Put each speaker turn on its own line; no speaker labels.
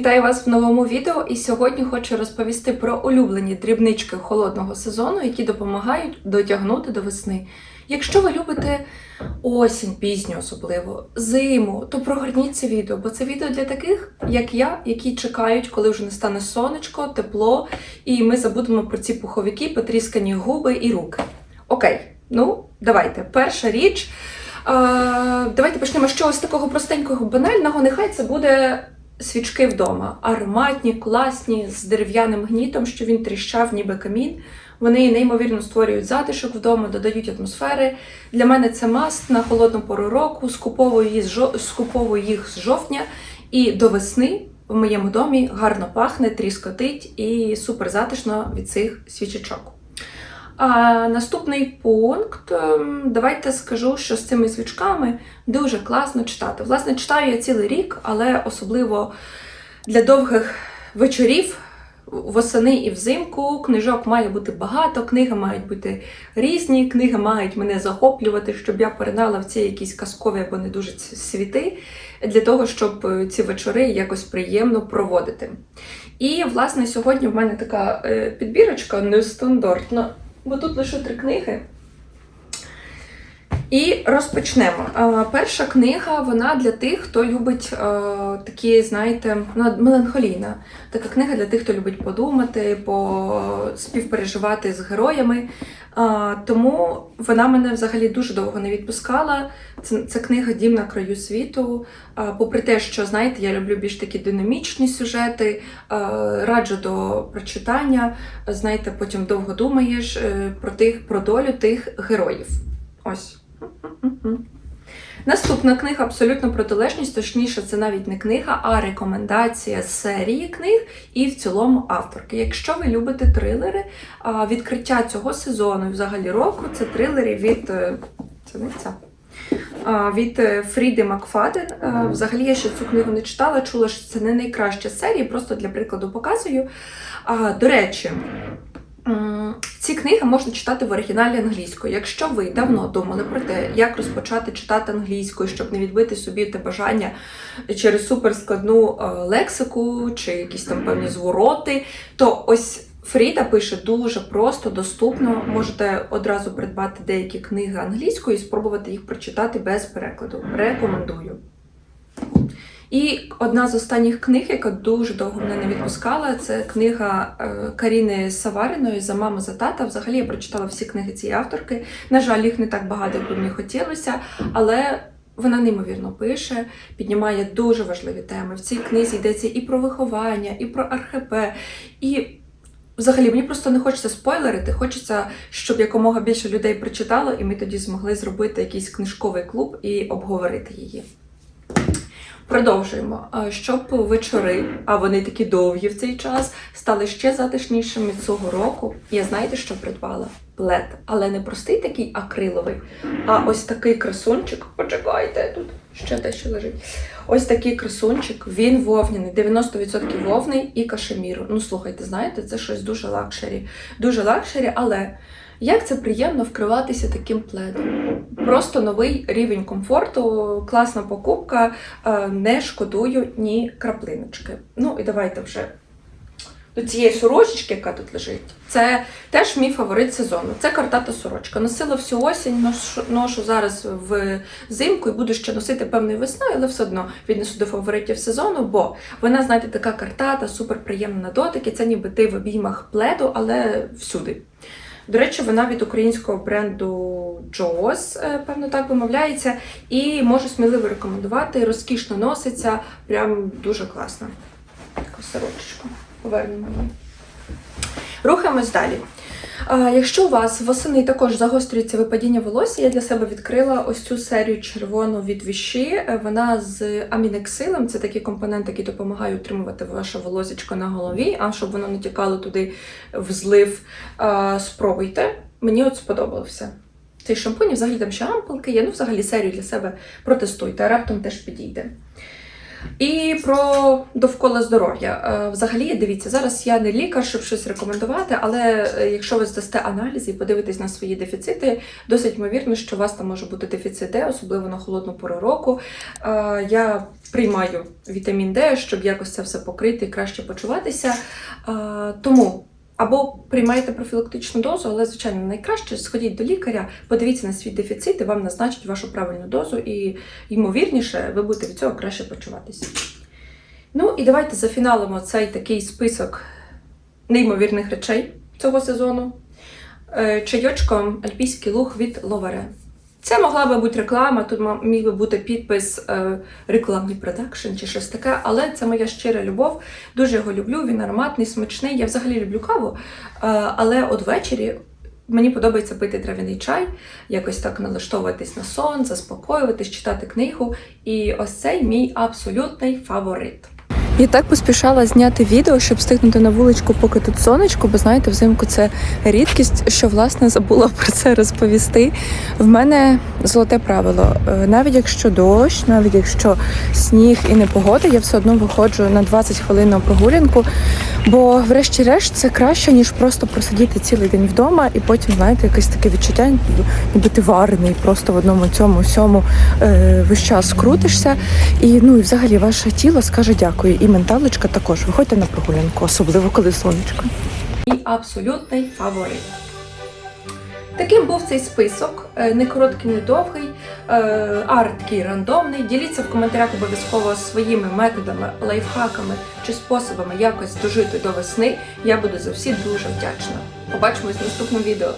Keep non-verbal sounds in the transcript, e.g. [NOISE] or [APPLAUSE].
Вітаю вас в новому відео. І сьогодні хочу розповісти про улюблені дрібнички холодного сезону, які допомагають дотягнути до весни. Якщо ви любите осінь, пізню особливо, зиму, то прогорніть це відео, бо це відео для таких, як я, які чекають, коли вже настане сонечко, тепло, і ми забудемо про ці пуховики, потріскані губи і руки. Окей, ну давайте. Перша річ. Давайте почнемо з чогось такого простенького, банального. Нехай це буде свічки вдома. Ароматні, класні, з дерев'яним гнітом, що він тріщав, ніби камін. Вони неймовірно створюють затишок вдома, додають атмосфери. Для мене це маст на холодну пору року. Скуповую їх, з жовтня і до весни в моєму домі гарно пахне, тріскотить і супер затишно від цих свічечок. А наступний пункт. ем, Давайте скажу, що з цими свічками дуже класно читати. Власне, читаю я цілий рік, але особливо для довгих вечорів. Восени і взимку книжок має бути багато, книги мають бути різні, книги мають мене захоплювати, щоб я перенала в ці якісь казкові або не дуже світи, для того, щоб е, ці вечори якось приємно проводити. І, власне, сьогодні в мене така е, підбірочка нестандартна, бо тут лише три книги. І розпочнемо. Е, Перша книга вона для тих, хто любить е, такі, знаєте, вона меланхолійна. Така книга для тих, хто любить подумати, співпереживати з героями. Е, тому вона мене взагалі дуже довго не відпускала. Це, це книга Дім на краю світу. Попри те, що знаєте, я люблю більш такі динамічні сюжети, раджу до прочитання. Знаєте, потім довго думаєш про тих, про долю тих героїв. Ось. Наступна книга абсолютно протилежність, точніше, це навіть не книга, а рекомендація серії книг і в цілому авторки. Якщо ви любите трилери, відкриття цього сезону і взагалі року це трилери від е, це не ця. Від е, Фріди Макфаден. Взагалі я ще цю книгу не читала, чула, що це не найкраща з серії, просто для прикладу показую. До речі, Ці книги можна читати в оригіналі англійською. Якщо ви давно думали про те, як розпочати читати англійською, щоб не відбити собі те бажання через суперскладну е, лексику чи якісь там певні звороти, то ось Фріда пише дуже просто, доступно. Можете одразу придбати деякі книги англійською і спробувати їх прочитати без перекладу. Рекомендую. І одна з останніх книг, яка дуже довго мене не відпускала, це книга е, Каріни Савариної за маму за тата. Взагалі я прочитала всі книги цієї авторки. На жаль, їх не так багато, як би мені хотілося, але вона неймовірно пише, піднімає дуже важливі теми. В цій книзі йдеться і про виховання, і про РХП, і взагалі мені просто не хочеться спойлерити. Хочеться, щоб якомога більше людей прочитало, і ми тоді змогли зробити якийсь книжковий клуб і обговорити її. Продовжуємо. Щоб вечори, а вони такі довгі в цей час, стали ще затишнішими цього року. Я знаєте, що придбала? Плед, але не простий такий акриловий, а ось такий красунчик. Почекайте, тут ще дещо лежить. Ось такий красунчик, він вовняний, 90% вовни і кашеміру. Ну, слухайте, знаєте, це щось дуже лакшері. Дуже лакшері, але як це приємно вкриватися таким пледом. Просто новий рівень комфорту, класна покупка, е, не шкодую ні краплиночки. Ну і давайте вже до цієї сорочечки, яка тут лежить. Це теж мій фаворит сезону. Це картата сорочка. Носила всю осінь, ношу, ношу зараз в зимку і буду ще носити певною весною, але все одно віднесу до фаворитів сезону, бо вона, знаєте, така картата, супер приємна на дотики. Це ніби ти в обіймах пледу, але всюди. До речі, вона від українського бренду Jaws, е, певно так вимовляється, і можу сміливо рекомендувати. Розкішно носиться, прям дуже класно. Таку сорочечку. Повернемо. Рухаємось далі. Якщо у вас восени також загострюється випадіння волосся, я для себе відкрила ось цю серію червону від віші. Е, Вона з амінексилем. Це такий компонент, який допомагає утримувати ваше волосечко на голові, а щоб воно не тікало туди в злив. Спробуйте. Мені от сподобався. Цей шампунь, взагалі там ще ампулки є. Ну, взагалі серію для себе протестуйте, а раптом теж підійде. І про довкола здоров'я. Е, Взагалі, дивіться, зараз я не лікар, щоб щось рекомендувати, але е, якщо ви здасте аналізи і подивитесь на свої дефіцити, досить ймовірно, що у вас там може бути дефіцит Д, особливо на холодну пору року. Е, Я приймаю вітамін Д, щоб якось це все покрити і краще почуватися. Е, Тому. Або приймайте профілактичну дозу, але, звичайно, найкраще сходіть до лікаря, подивіться на свій дефіцит і вам назначать вашу правильну дозу, і, ймовірніше, ви будете від цього краще почуватися. Ну і давайте зафіналимо цей такий список неймовірних речей цього сезону. Е, Чайочком Альпійський луг від Ловаре. Це могла би бути реклама, тут міг би бути підпис е, рекламний продакшн чи щось таке, але це моя щира любов. Дуже його люблю. Він ароматний, смачний. Я взагалі люблю каву. Е, але от ввечері мені подобається пити трав'яний чай, якось так налаштовуватись на сон, заспокоюватись, читати книгу. І ось цей мій абсолютний фаворит. Я так поспішала зняти відео, щоб встигнути на вуличку, поки тут сонечко, бо знаєте, взимку це рідкість, що власне забула [LAUGHS] про це розповісти. В мене золоте правило. Е, Навіть якщо дощ, навіть якщо сніг і непогода, я все одно виходжу на 20 хвилин на прогулянку. Бо, врешті-решт, це краще, ніж просто просидіти цілий день вдома і потім, знаєте, якесь таке відчуття, ніби- ти варений, просто в одному цьому всьому е, весь час крутишся. І ну і взагалі ваше тіло скаже дякую. І менталочка також. Виходьте на прогулянку, особливо коли сонечко. Мій абсолютний фаворит. Таким був цей список, Е, не короткий, не довгий, е, арт рандомний. Діліться в коментарях обов'язково своїми методами, лайфхаками чи способами якось дожити до весни. Я буду за всі дуже вдячна. Побачимось в наступному відео.